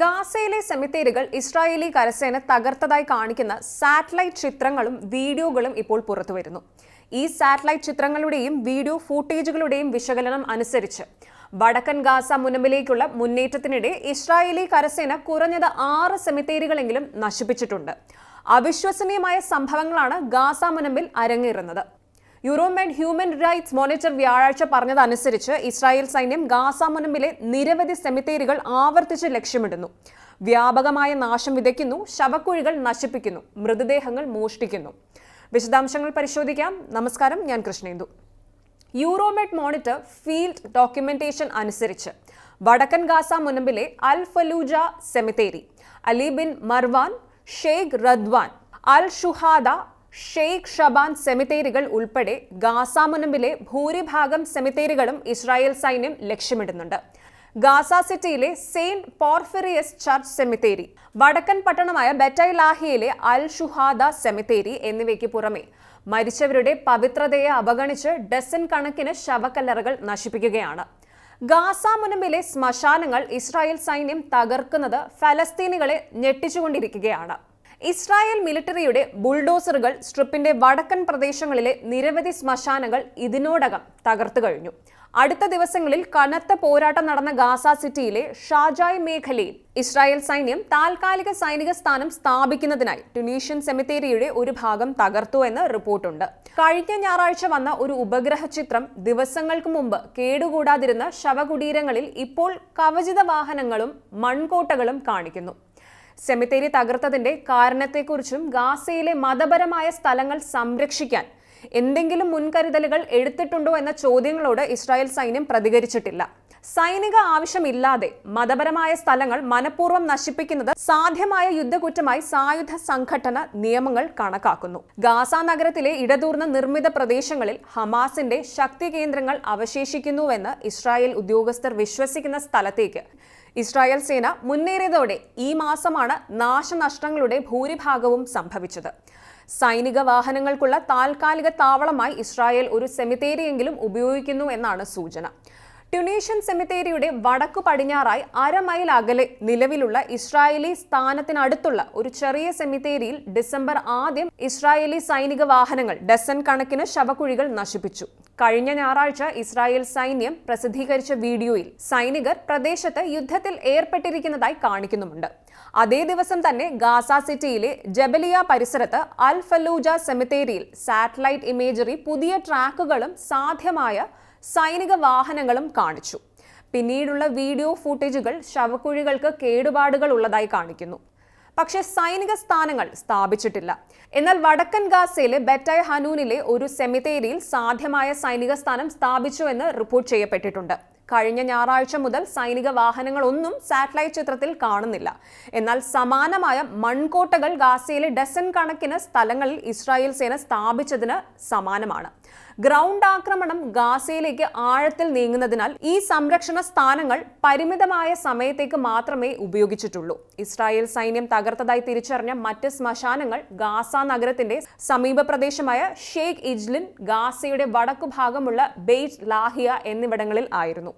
ഗാസയിലെ സെമിത്തേരികൾ ഇസ്രായേലി കരസേന തകർത്തതായി കാണിക്കുന്ന സാറ്റലൈറ്റ് ചിത്രങ്ങളും വീഡിയോകളും ഇപ്പോൾ പുറത്തുവരുന്നു. ഈ സാറ്റലൈറ്റ് ചിത്രങ്ങളുടെയും വീഡിയോ ഫൂട്ടേജുകളുടെയും വിശകലനം അനുസരിച്ച് വടക്കൻ ഗാസ മുനമ്പിലേക്കുള്ള മുന്നേറ്റത്തിനിടെ ഇസ്രായേലി കരസേന കുറഞ്ഞത് ആറ് സെമിത്തേരികളെങ്കിലും നശിപ്പിച്ചിട്ടുണ്ട്. അവിശ്വസനീയമായ സംഭവങ്ങളാണ് ഗാസ മുനമ്പിൽ അരങ്ങേറുന്നത്. യൂറോമെഡ് ഹ്യൂമൻ റൈറ്റ്സ് മോണിറ്റർ വ്യാഴാഴ്ച പറഞ്ഞതനുസരിച്ച് ഇസ്രായേൽ സൈന്യം ഗാസ മുനമ്പിലെ നിരവധി സെമിത്തേരികൾ ആവർത്തിച്ച് ലക്ഷ്യമിടുന്നു. വ്യാപകമായ നാശം വിതയ്ക്കുന്നു ശവക്കുഴികൾ നശിപ്പിക്കുന്നു മൃതദേഹങ്ങൾ മോഷ്ടിക്കുന്നു. വിശദാംശങ്ങൾ പരിശോധിക്കാം. നമസ്കാരം ഞാൻ Krishnendu. Euromed monitor field documentation അനുസരിച്ച് വടക്കൻ Gaza മുനമ്പിലെ Al Falujah cemetery Ali bin Marwan Sheikh Radwan Al Shuhada Sheikh Shaban സെമിത്തേരികൾ ഉൾപ്പെടെ ഗാസ മുനമ്പിലെ ഭൂരിഭാഗം സെമിത്തേരികളും ഇസ്രായേൽ സൈന്യം ലക്ഷ്യമിടുന്നുണ്ട്. ഗാസ സിറ്റിയിലെ സെയിന്റ് പോർഫിറിയസ് ചർച്ച് സെമിത്തേരി വടക്കൻ പട്ടണമായ ബെറ്റൈലാഹിയിലെ അൽ ഷുഹാദ സെമിത്തേരി എന്നിവയ്ക്ക് പുറമെ മരിച്ചവരുടെ പവിത്രതയെ അവഗണിച്ച് ഡസൻ കണക്കിന് ശവക്കല്ലറകൾ നശിപ്പിക്കുകയാണ്. ഗാസ മുനമ്പിലെ ശ്മശാനങ്ങൾ ഇസ്രായേൽ സൈന്യം തകർക്കുന്നത് ഫലസ്തീനികളെ ഞെട്ടിച്ചുകൊണ്ടിരിക്കുകയാണ്. ഇസ്രായേൽ മിലിറ്ററിയുടെ ബുൾഡോസറുകൾ സ്ട്രിപ്പിന്റെ വടക്കൻ പ്രദേശങ്ങളിലെ നിരവധി ശ്മശാനങ്ങൾ ഇതിനോടകം തകർത്തു കഴിഞ്ഞു. അടുത്ത ദിവസങ്ങളിൽ കനത്ത പോരാട്ടം നടന്ന ഗാസ സിറ്റിയിലെ ഷാജായ് മേഖലയിൽ ഇസ്രായേൽ സൈന്യം താൽക്കാലിക സൈനിക സ്ഥാനം സ്ഥാപിക്കുന്നതിനായി ടുനീഷ്യൻ സെമിത്തേരിയുടെ ഒരു ഭാഗം തകർത്തു എന്ന് റിപ്പോർട്ടുണ്ട്. കഴിഞ്ഞ ഞായറാഴ്ച വന്ന ഒരു ഉപഗ്രഹ ചിത്രം ദിവസങ്ങൾക്ക് മുമ്പ് കേടുകൂടാതിരുന്ന ശവകുടീരങ്ങളിൽ ഇപ്പോൾ കവചിത വാഹനങ്ങളും മൺകോട്ടകളും കാണിക്കുന്നു. സെമിത്തേരി തകർത്തതിന്റെ കാരണത്തെക്കുറിച്ചും ഗാസയിലെ മതപരമായ സ്ഥലങ്ങൾ സംരക്ഷിക്കാൻ എന്തെങ്കിലും മുൻകരുതലുകൾ എടുത്തിട്ടുണ്ടോ എന്ന ചോദ്യങ്ങളോട് ഇസ്രായേൽ സൈന്യം പ്രതികരിച്ചിട്ടില്ല. സൈനിക ആവശ്യമില്ലാതെ മതപരമായ സ്ഥലങ്ങൾ മനഃപൂർവം നശിപ്പിക്കുന്നത് സാധ്യമായ യുദ്ധക്കുറ്റമായി സായുധ സംഘടന നിയമങ്ങൾ കണക്കാക്കുന്നു. ഗാസ നഗരത്തിലെ ഇടതൂർന്ന നിർമ്മിത പ്രദേശങ്ങളിൽ ഹമാസിന്റെ ശക്തി കേന്ദ്രങ്ങൾ അവശേഷിക്കുന്നുവെന്ന് ഇസ്രായേൽ ഉദ്യോഗസ്ഥർ വിശ്വസിക്കുന്ന സ്ഥലത്തേക്ക് ഇസ്രായേൽ സേന മുന്നേറിയതോടെ ഈ മാസമാണ് നാശനഷ്ടങ്ങളുടെ ഭൂരിഭാഗവും സംഭവിച്ചത്. സൈനിക വാഹനങ്ങൾക്കുള്ള താൽക്കാലിക താവളമായി ഇസ്രായേൽ ഒരു സെമിത്തേരിയെങ്കിലും ഉപയോഗിക്കുന്നു എന്നാണ് സൂചന. ട്യുണീഷ്യൻ സെമിത്തേരിയുടെ വടക്കു പടിഞ്ഞാറായി അരമൈൽ അകലെ നിലവിലുള്ള ഇസ്രായേലി സ്ഥാനത്തിനടുത്തുള്ള ഒരു ചെറിയ സെമിത്തേരിയിൽ ഡിസംബർ ആദ്യം ഇസ്രായേലി സൈനിക വാഹനങ്ങൾ ഡസൻ കണക്കിന് ശവക്കുഴികൾ നശിപ്പിച്ചു. കഴിഞ്ഞ ഞായറാഴ്ച ഇസ്രായേൽ സൈന്യം പ്രസിദ്ധീകരിച്ച വീഡിയോയിൽ സൈനികർ പ്രദേശത്ത് യുദ്ധത്തിൽ ഏർപ്പെട്ടിരിക്കുന്നതായി കാണിക്കുന്നുമുണ്ട്. അതേ ദിവസം തന്നെ ഗാസ സിറ്റിയിലെ ജബലിയ പരിസരത്ത് അൽ ഫലൂജ സെമിത്തേരിയിൽ സാറ്റലൈറ്റ് ഇമേജറി പുതിയ ട്രാക്കുകളും സാധ്യമായ സൈനിക വാഹനങ്ങളും കാണിച്ചു. പിന്നീടുള്ള വീഡിയോ ഫൂട്ടേജുകൾ ശവക്കുഴികൾക്ക് കേടുപാടുകൾ ഉള്ളതായി കാണിക്കുന്നു. പക്ഷെ സൈനിക സ്ഥാനങ്ങൾ സ്ഥാപിച്ചിട്ടില്ല. എന്നാൽ വടക്കൻ ഗാസയിലെ ബെറ്റായ് ഹനൂനിലെ ഒരു സെമിത്തേരിയിൽ സാധ്യമായ സൈനിക സ്ഥാനം സ്ഥാപിച്ചുവെന്ന് റിപ്പോർട്ട് ചെയ്യപ്പെട്ടിട്ടുണ്ട്. കഴിഞ്ഞ ഞായറാഴ്ച മുതൽ സൈനിക വാഹനങ്ങളൊന്നും സാറ്റലൈറ്റ് ചിത്രത്തിൽ കാണുന്നില്ല. എന്നാൽ സമാനമായ മൺകോട്ടകൾ ഗാസയിലെ ഡസൻ കണക്കിന് സ്ഥലങ്ങളിൽ ഇസ്രായേൽ സേന സ്ഥാപിച്ചതിന് സമാനമാണ്. ഗ്രൗണ്ട് ആക്രമണം ഗാസയിലേക്ക് ആഴത്തിൽ നീങ്ങുന്നതിനാൽ ഈ സംരക്ഷണ സ്ഥാനങ്ങൾ പരിമിതമായ സമയത്തേക്ക് മാത്രമേ ഉപയോഗിച്ചിട്ടുള്ളൂ. ഇസ്രായേൽ സൈന്യം തകർത്തതായി തിരിച്ചറിഞ്ഞ മറ്റ് ശ്മശാനങ്ങൾ ഗാസ നഗരത്തിന്റെ സമീപ പ്രദേശമായ ഷെയ്ഖ് ഇജ്ലിൻ ഗാസയുടെ വടക്കു ഭാഗമുള്ള ബെയ്റ്റ് ലാഹിയ എന്നിവിടങ്ങളിൽ ആയിരുന്നു.